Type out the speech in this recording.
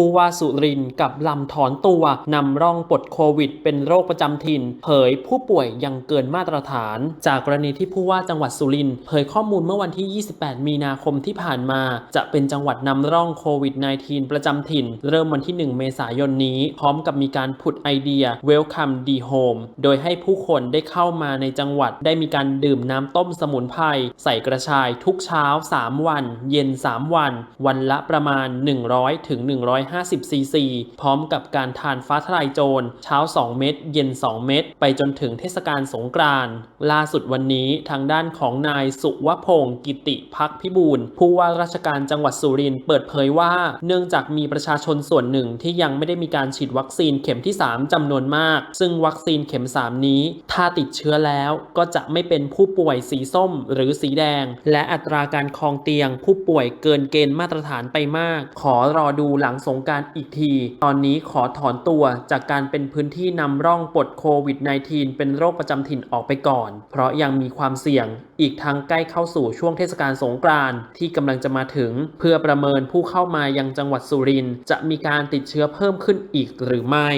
ผู้ว่าสุรินทร์กับลำถอนตัวนำร่องปลดโควิด เป็นโรคประจำถิ่น เผยผู้ป่วยยังเกินมาตรฐาน จากกรณีที่ผู้ว่าจังหวัดสุรินทร์เผยข้อมูลเมื่อวันที่ 28 มีนาคมที่ผ่านมา จะเป็นจังหวัดนำร่องโควิด -19 ประจำถิ่น เริ่มวันที่ 1 เมษายนนี้ พร้อมกับมีการผุดไอเดีย Welcome D Home โดยให้ผู้คนได้เข้ามาในจังหวัดได้มีการดื่มน้ำต้มสมุนไพรใส่กระชายทุกเช้า 3 วัน เย็น 3 วัน วันละประมาณ 100ถึง150 ซีซี พร้อมกับการทานฟ้าทลายโจร เช้า 2 เม็ดเย็น 2 เม็ดไปจนถึงเทศกาลสงกรานต์ล่าสุดวันนี้ทางด้านของนายสุวพงศ์กิติพักพิบูลผู้ว่าราชการจังหวัดสุรินทร์เปิดเผยว่า เนื่องจากมีประชาชนส่วนหนึ่งที่ยังไม่ได้มีการฉีดวัคซีนเข็มที่ 3จำนวนมาก ซึ่งวัคซีนเข็ม 3 นี้ ถ้าติดเชื้อแล้วก็จะไม่เป็นผู้ป่วยสีส้มหรือสีแดง และอัตราการครองเตียงผู้ป่วยเกินเกณฑ์มาตรฐานไปมาก ขอรอดูหลังสงการอีกที ตอนนี้ขอถอนตัวจากการเป็นพื้นที่นำร่องปลดโควิด -19 เป็นโรคประจำถิ่นออกไปก่อน เพราะยังมีความเสี่ยง อีกทั้งใกล้เข้าสู่ช่วงเทศกาลสงกรานต์ที่กำลังจะมาถึง เพื่อประเมินผู้เข้ามายังจังหวัดสุรินทร์จะมีการติดเชื้อเพิ่มขึ้นอีกหรือไม่